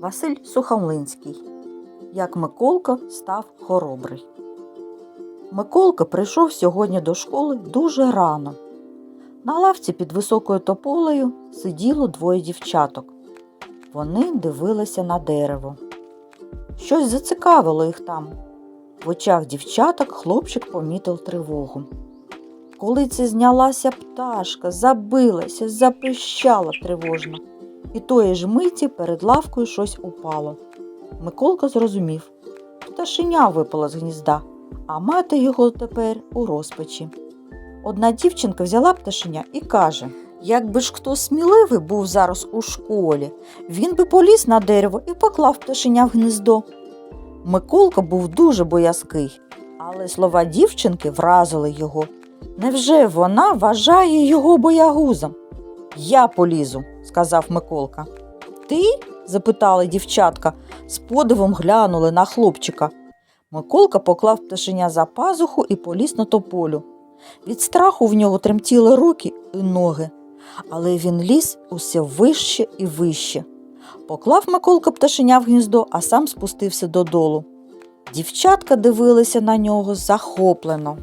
Василь Сухомлинський. Як Миколка став хоробрий. Миколка прийшов сьогодні до школи дуже рано. На лавці під високою тополею сиділо двоє дівчаток. Вони дивилися на дерево. Щось зацікавило їх там. В очах дівчаток хлопчик помітив тривогу. Коли це знялася пташка, забилася, запищала тривожно, і тої ж миті перед лавкою щось упало. Миколка зрозумів пташеня випало з гнізда, а мати його тепер у розпачі. Одна дівчинка взяла пташеня і каже: Якби ж хто сміливий був зараз у школі, він би поліз на дерево і поклав пташеня в гніздо. Миколка був дуже боязкий, але слова дівчинки вразили його. Невже вона вважає його боягузом? Я полізу, сказав Миколка. Ти? запитали дівчатка, з подивом глянули на хлопчика. Миколка поклав пташеня за пазуху і поліз на тополю. Від страху в нього тремтіли руки і ноги, але він ліз усе вище і вище. Поклав Миколка пташеня в гніздо, а сам спустився додолу. Дівчатка дивилися на нього захоплено.